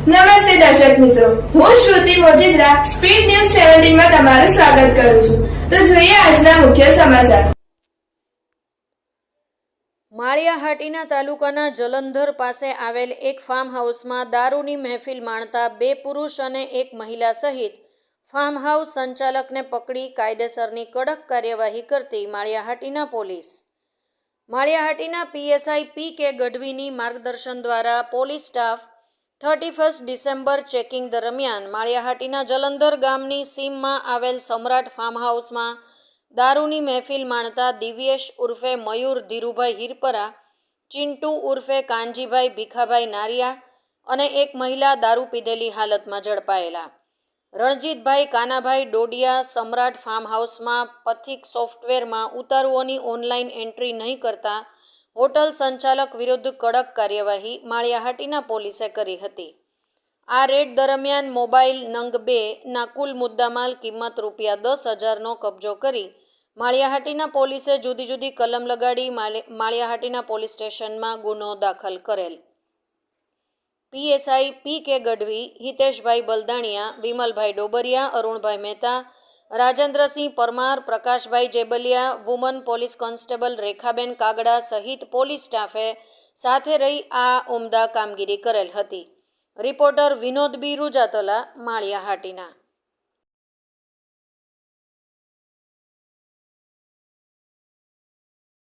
નમસ્તે દર્શક મિત્રો. હું શ્રુતિ મોજીદ્રા, સ્પીડ ન્યૂઝ સેવન્ટીનમાં તમારું સ્વાગત કરું છું. તો જોઈએ આજના મુખ્ય સમાચાર. માળિયાહાટીના તાલુકાના જલંધર પાસે આવેલ એક ફાર્મ હાઉસમાં દારૂની મહેફિલ માણતા બે પુરુષ અને એક મહિલા સહિત ફાર્મ હાઉસ સંચાલકને પકડી કાયદેસરની કડક કાર્યવાહી કરતી Maliyahatina police. Maliyahatina PSI P K ગઢવીની માર્ગદર્શન દ્વારા police staff thirty first December checking દરમિયાન માળિયાહાટીના જલંધર ગામની સીમમાં આવેલ સમ્રાટ ફાર્મ હાઉસમાં દારૂની મહેફિલ માણતા દિવ્યેશ ઉર્ફે મયુર ધીરુભાઈ હિરપરા, ચિંટુ ઉર્ફે કાનજીભાઈ ભીખાભાઈ નારિયા અને એક મહિલા દારૂ પીધેલી હાલતમાં ઝડપાયેલા. રણજીતભાઈ કાનાભાઈ ડોડિયા સમ્રાટ ફાર્મ હાઉસમાં પથિક સોફ્ટવેરમાં ઉતારુઓની ઓનલાઈન એન્ટ્રી નહીં કરતા હોટલ સંચાલક વિરુદ્ધ કડક કાર્યવાહી માળિયાહાટીના પોલીસે કરી હતી. આ રેડ દરમિયાન મોબાઈલ નંગ બે ના કુલ મુદ્દામાલ કિંમત રૂપિયા દસ હજારનો કબજો કરી માળિયાહાટીના પોલીસે જુદી જુદી કલમ લગાડી માળી- માળિયાહાટીના પોલીસ સ્ટેશનમાં ગુનો દાખલ કરેલ. PSI P K Gadhvi, Hiteshbhai Baldaniya, Vimalbhai Dobariya, Arunbhai Mehta Rajendrasinh Parmar, Prakashbhai Jebaliya, woman police constable Rekhaben Kagada સહિત પોલીસ સ્ટાફે સાથે રહી આ ઉમદા કામગીરી કરેલ હતી. Reporter Vinod B. રૂજાતલા, માળિયાહાટીના.